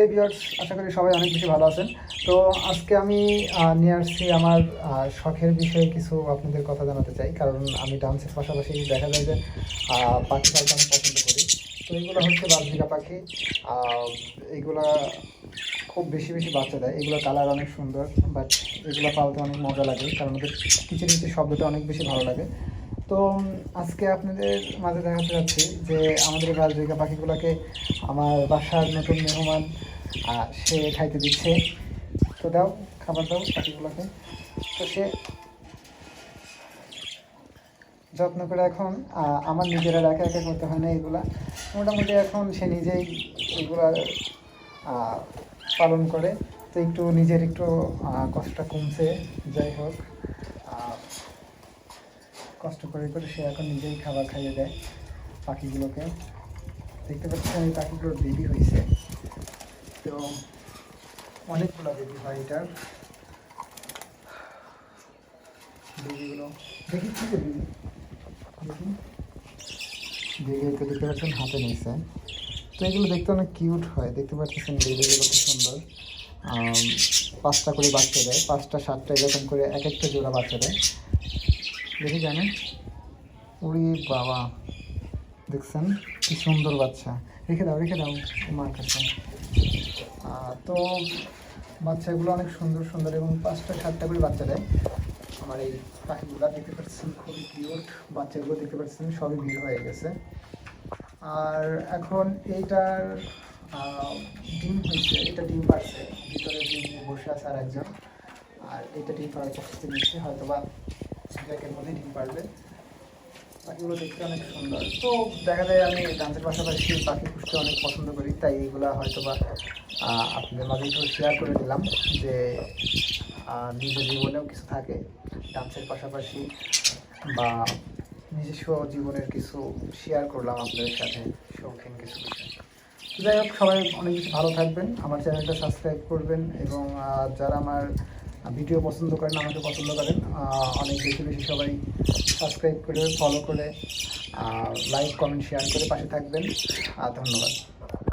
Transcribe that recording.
এই ভিউয়ার্স আশা করি সবাই অনেক বেশি ভালো আছেন। তো আজকে আমি নিয়ে আসছি আমার শখের বিষয়ে কিছু আপনাদের কথা জানাতে চাই। কারণ আমি ডান্সের পাশাপাশি দেখা যায় যে পাখি পালতে অনেক পছন্দ করি। তো এইগুলো হচ্ছে বাজরিকা পাখি। এইগুলা খুব বেশি বেশি বাচ্চা দেয়। এগুলো কালার অনেক সুন্দর, বাট এগুলো পালতে অনেক মজা লাগে। কারণ ওদের কিচির কিচির শব্দটা অনেক বেশি ভালো লাগে। তো আজকে আপনাদের মাঝে দেখাতে যাচ্ছি যে আমাদের বাজরিকা পাখিগুলোকে আমার বাসার নতুন মেহমান সে খাইতে দিচ্ছে। তো দাও, খাবার দাও পাখিগুলোকে। তো সে যত্ন করে এখন আমার নিজেরা একা একা করতে হয় না এগুলা। মোটামুটি এখন সে নিজেই এগুলা পালন করে। তো একটু নিজের একটু কষ্টটা কমছে, যাই হোক। কষ্ট করে করে সে এখন নিজেই খাবার খাইয়ে দেয় পাখিগুলোকে। দেখতে পাচ্ছেন এই পাখিগুলোর বেবি হয়েছে তো অনেকগুলো বেবি হয় এটার বেবিগুলো দেখি বেবি হাতে নিয়েছে তো এগুলো দেখতে অনেক কিউট হয়। দেখতে পাচ্ছেন বেবিগুলো খুব সুন্দর। পাঁচটা করে বাচ্চা দেয়। পাঁচটা, সাতটা এরকম করে এক একটা জোড়া বাচ্চা দেয়। দেখি জানেন উড়ি বাবা, দেখছেন? কি সুন্দর বাচ্চা। রেখে দাও রেখে দাও মার কাছে। তো বাচ্চাগুলো অনেক সুন্দর সুন্দর এবং পাঁচটা, সাতটা করে বাচ্চা দেয়। আমার এই পাখিগুলো দেখতে পাচ্ছেন, খুবই কিউট বাচ্চাগুলো দেখতে পাচ্ছেন, সবই ভিড় হয়ে গেছে। আর এখন এইটার ডিম হয়েছে, এটা ডিম পারছে। ভিতরে ডিম বসে আছে আর একজন আর এটা ডিম পাড়ার প্রস্তুতি নিচ্ছে হয়তো বা ব্যাগের মধ্যে ডিম পারবে। পাখিগুলো দেখতে অনেক সুন্দর। তো দেখা যায় আমি ডান্সের পাশাপাশি পাখি পুষতে অনেক পছন্দ করি, তাই এইগুলা হয়তো বা আপনাদের মাঝে একটু শেয়ার করে দিলাম যে নিজের জীবনেও কিছু থাকে ডান্সের পাশাপাশি বা নিজস্ব জীবনের কিছু শেয়ার করলাম আপনাদের সাথে শৌখিন কিছু যাই হোক, সবাই অনেক বেশি ভালো থাকবেন। আমার চ্যানেলটা সাবস্ক্রাইব করবেন এবং যারা আমার ভিডিও পছন্দ করেন, আমাকে পছন্দ করেন অনেক বেশি বেশি সবাই সাবস্ক্রাইব করে ফলো করে লাইক কমেন্ট শেয়ার করে পাশে থাকবেন। ধন্যবাদ।